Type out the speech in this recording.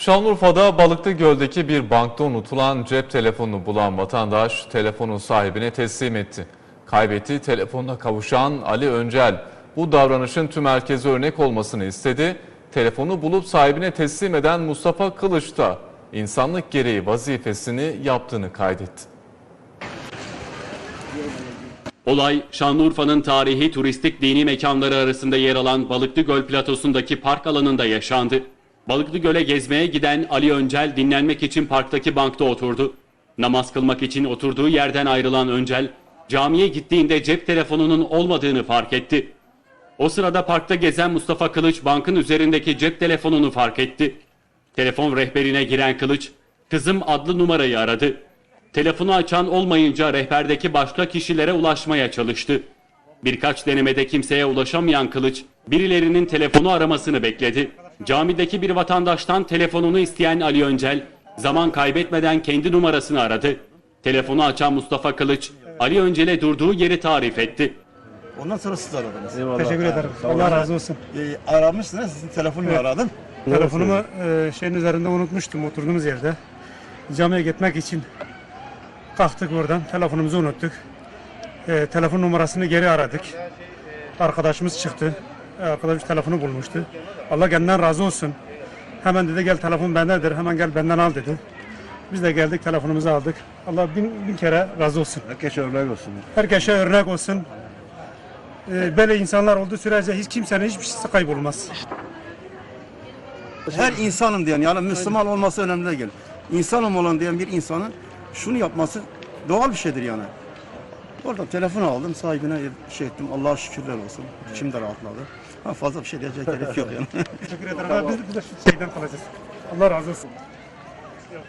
Şanlıurfa'da Balıklı Göl'deki bir bankta unutulan cep telefonunu bulan vatandaş telefonun sahibine teslim etti. Kaybettiği telefonuna kavuşan Ali Öncel bu davranışın tüm herkese örnek olmasını istedi. Telefonu bulup sahibine teslim eden Mustafa Kılıç da insanlık gereği vazifesini yaptığını kaydetti. Olay Şanlıurfa'nın tarihi turistik dini mekanları arasında yer alan Balıklı Göl platosundaki park alanında yaşandı. Balıklı Göl'e gezmeye giden Ali Öncel dinlenmek için parktaki bankta oturdu. Namaz kılmak için oturduğu yerden ayrılan Öncel, camiye gittiğinde cep telefonunun olmadığını fark etti. O sırada parkta gezen Mustafa Kılıç bankın üzerindeki cep telefonunu fark etti. Telefon rehberine giren Kılıç, kızım adlı numarayı aradı. Telefonu açan olmayınca rehberdeki başka kişilere ulaşmaya çalıştı. Birkaç denemede kimseye ulaşamayan Kılıç, birilerinin telefonu aramasını bekledi. Camideki bir vatandaştan telefonunu isteyen Ali Öncel, zaman kaybetmeden kendi numarasını aradı. Telefonu açan Mustafa Kılıç, Ali Öncel'e durduğu yeri tarif etti. Ondan sonra siz aradınız. Teşekkür ederim. Allah razı olsun. Ee, aramışsınız, sizin telefonla aradım. Telefonumu e, şeyin üzerinde unutmuştum oturduğumuz yerde. Camiye gitmek için kalktık oradan. Telefonumuzu unuttuk. E, telefon numarasını geri aradık. Arkadaşımız çıktı. Arkadaşımız telefonu bulmuştu. Allah kendinden razı olsun. Hemen dedi gel telefon bendedir. Hemen gel benden al dedi. Biz de geldik telefonumuzu aldık. Allah bin, bin kere razı olsun. Herkes örnek olsun. Herkese örnek olsun. E, böyle insanlar olduğu sürece hiç kimsenin hiçbir şeysi kaybolmaz. Her insanın diyen, yani Müslüman olması önemli değil. İnsanım olan diyen bir insanın şunu yapması doğal bir şeydir yani. Orada telefonu aldım, sahibine şey ettim. Allah'a şükürler olsun. İçim de rahatladı. Ha, fazla bir şey diyecek gerek yok yani. Teşekkür ederim. Biz, biz de şu şeyden kalacağız. Allah razı olsun. Ya.